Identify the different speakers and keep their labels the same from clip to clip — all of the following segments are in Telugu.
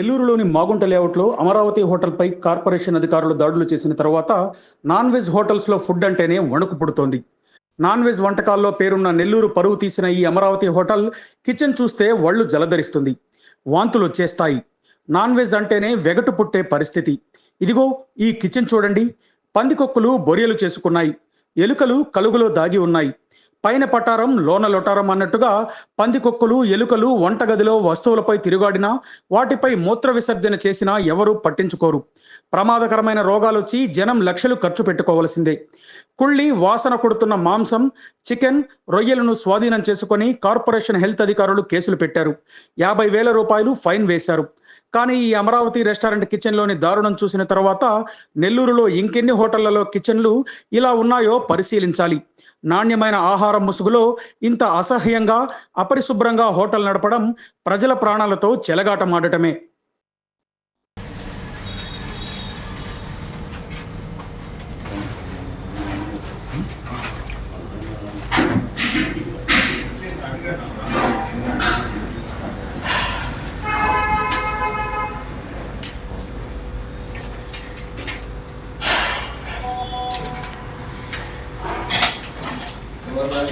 Speaker 1: నెల్లూరులోని మాగుంట లేఅవుట్లో అమరావతి హోటల్పై కార్పొరేషన్ అధికారులు దాడులు చేసిన తర్వాత నాన్ వెజ్ హోటల్స్లో ఫుడ్ అంటేనే వణుకు పుడుతోంది. నాన్ వెజ్ వంటకాల్లో పేరున్న నెల్లూరు పరువు తీసిన ఈ అమరావతి హోటల్ కిచెన్ చూస్తే వళ్ళు జలధరిస్తుంది. వాంతులు వచ్చేస్తాయి. నాన్ వెజ్ అంటేనే వెగటు పుట్టే పరిస్థితి. ఇదిగో ఈ కిచెన్ చూడండి. పందికొక్కులు బొరియలు చేసుకున్నాయి. ఎలుకలు కలుగులో దాగి ఉన్నాయి. పైన పటారం లోన లొటారం అన్నట్టుగా పందికొక్కులు ఎలుకలు వంటగదిలో వస్తువులపై తిరుగాడినా వాటిపై మూత్ర విసర్జన చేసినా ఎవరూ పట్టించుకోరు. ప్రమాదకరమైన రోగాలొచ్చి జనం లక్షలు ఖర్చు పెట్టుకోవలసిందే. కుళ్ళి వాసన కొడుతున్న మాంసం చికెన్ రొయ్యలను స్వాధీనం చేసుకొని కార్పొరేషన్ హెల్త్ అధికారులు కేసులు పెట్టారు. యాభై వేల రూపాయలు ఫైన్ వేశారు. కానీ ఈ అమరావతి రెస్టారెంట్ కిచెన్లోని దారుణం చూసిన తర్వాత నెల్లూరులో ఇంకెన్ని హోటళ్ళలో కిచెన్లు ఇలా ఉన్నాయో పరిశీలించాలి. నాణ్యమైన ఆహారం ముసుగులో ఇంత అసహ్యంగా అపరిశుభ్రంగా హోటల్ నడపడం ప్రజల ప్రాణాలతో చెలగాటమాడటమే.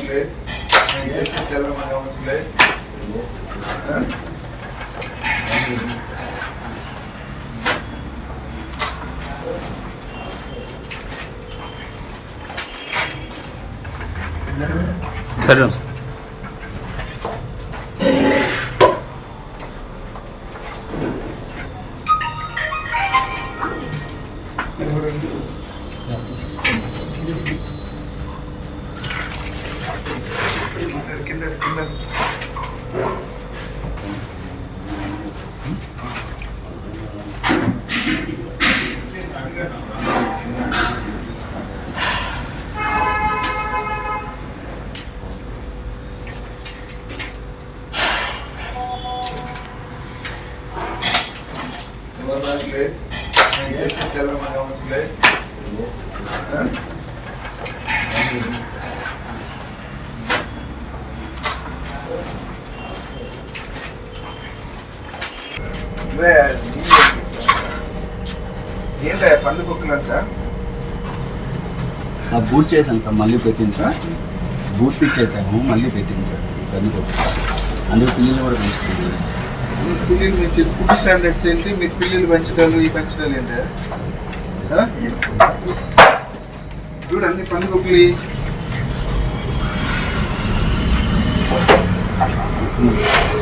Speaker 2: గవర్నమెంట్లే చేసిన చలన గమనించలే
Speaker 3: సరే
Speaker 2: 끝내. Thank you. ఏంటా పండు కుక్కలంతా
Speaker 3: బూట్ చేశాను సార్ మళ్ళీ పెట్టింది సార్. బూట్ పిక్ చేశాను మళ్ళీ పెట్టింది సార్ అందుకు అందుకు పిల్లలు కూడా పెంచుతుంది
Speaker 2: పిల్లలు నుంచి ఫుడ్ స్టాండర్డ్స్ ఏంటి? మీరు పిల్లలు పెంచడాలు ఈ పెంచడాలు ఏంటి? చూడు అన్ని పండుగలు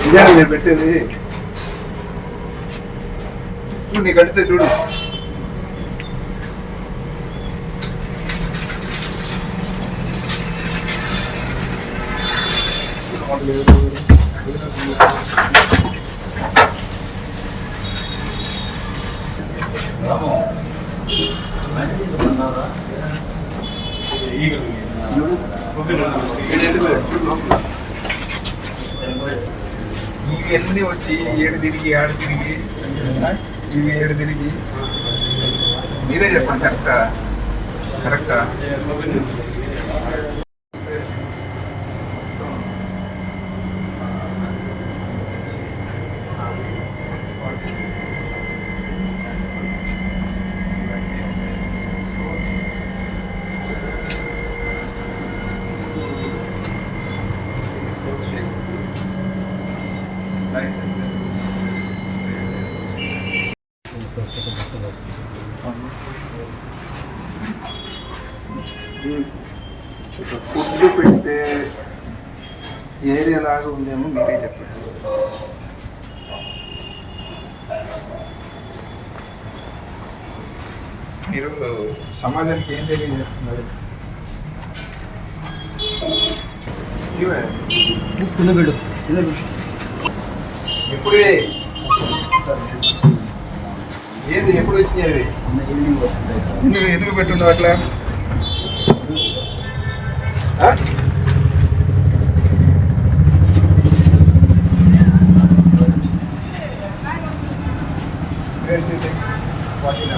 Speaker 2: ఇదే నేను పెట్టేది. చూడు. నీకు అడితే చూడు ఎన్ని వచ్చి ఏడు తిరిగి ఆడు తిరిగి? ఇవి ఏడు తిరిగి మీరే చెప్పండి కరెక్టా? కరెక్టా? ఫుడ్ పెట్టే ఏరియా లాగా ఉందేమో మీరే చెప్పండి. మీరు సమాజానికి ఏం తెలియజేస్తున్నారు? ఇవే. ఎప్పుడే ఏది ఎప్పుడు వచ్చినాయి అవి
Speaker 3: ఈవినింగ్ వస్తుంటాయి సార్
Speaker 2: ఎందుకు ఎందుకు పెట్టున్నావు అట్లా ఆ? ఏంటిది? వాటినా?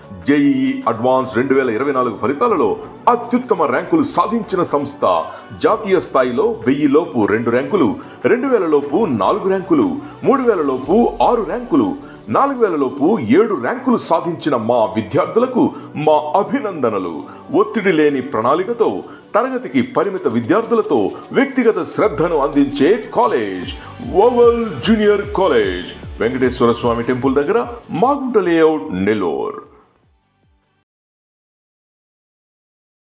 Speaker 4: జేఈఈ అడ్వాన్స్ రెండు వేల ఇరవై నాలుగు ఫలితాలలో అత్యుత్తమ ర్యాంకులు సాధించిన సంస్థ. జాతీయ స్థాయిలో వెయ్యి లోపు రెండు ర్యాంకులు రెండు వేల లోపు నాలుగు ర్యాంకులు మూడు వేల లోపు ఆరు ర్యాంకులు నాలుగు వేల లోపు ఏడు ర్యాంకులు సాధించిన మా విద్యార్థులకు మా అభినందనలు. ఒత్తిడి లేని ప్రణాళికతో తరగతికి పరిమిత విద్యార్థులతో వ్యక్తిగత శ్రద్ధను అందించే college Oval junior college Venkateswara Swamy temple దగ్గర మాగుంట లేఅవుట్ నెల్లూరు.